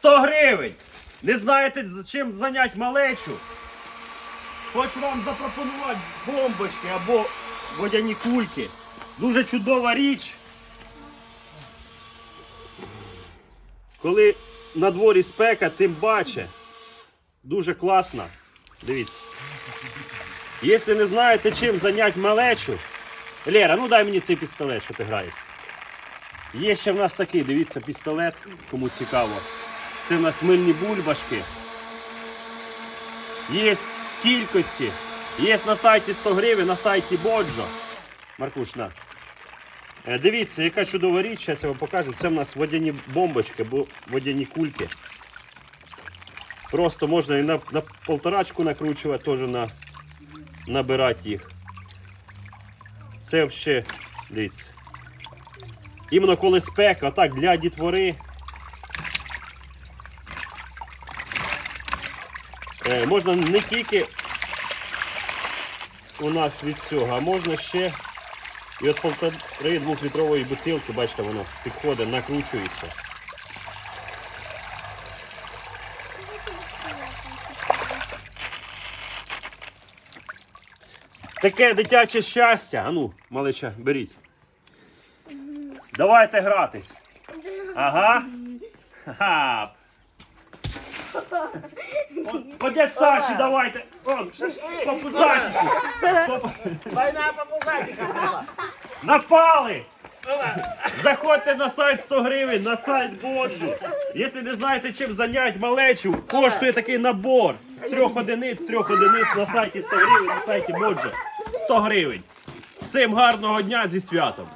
100 гривень. Не знаєте, з чим зайняти малечу? Хочу вам запропонувати бомбочки або водяні кульки. Дуже чудова річ. Коли на дворі спека, тим паче. Дуже класно. Дивіться. Якщо не знаєте, чим зайняти малечу. Лера, ну дай мені цей пістолет, що ти граєш. Є ще в нас такий, дивіться, пістолет, кому цікаво. Це в нас мильні бульбашки. Є в кількості. Є на сайті 100 гривень, на сайті Боджо. Маркуш, на. Е, Дивіться, яка чудова річ, зараз я вам покажу. Це в нас водяні бомбочки, або водяні кульки. Просто можна і на, на полторачку накручувати, теж на, набирати їх. Це ще, дивіться. Іменно коли спека, отак для дітвори. Можна не тільки у нас від цього, а можна ще і от полтори двохлітрової бутилки, бачите, воно підходить, накручується. Таке дитяче щастя. Ану, малича, беріть. Давайте гратись. Ага. Ха-ха. По дядь Саші давайте. Он, по пузатику. По- Война по пузатикам пошла. Напали! Заходьте на сайт 100 гривень, на сайт Боджу. Якщо не знаєте, чим зайняти малечу, коштує такий набор з трьох одиниць, з трьох одиниць на сайті 100 гривень, на сайті Боджу. 100 гривень. Всім гарного дня зі святом!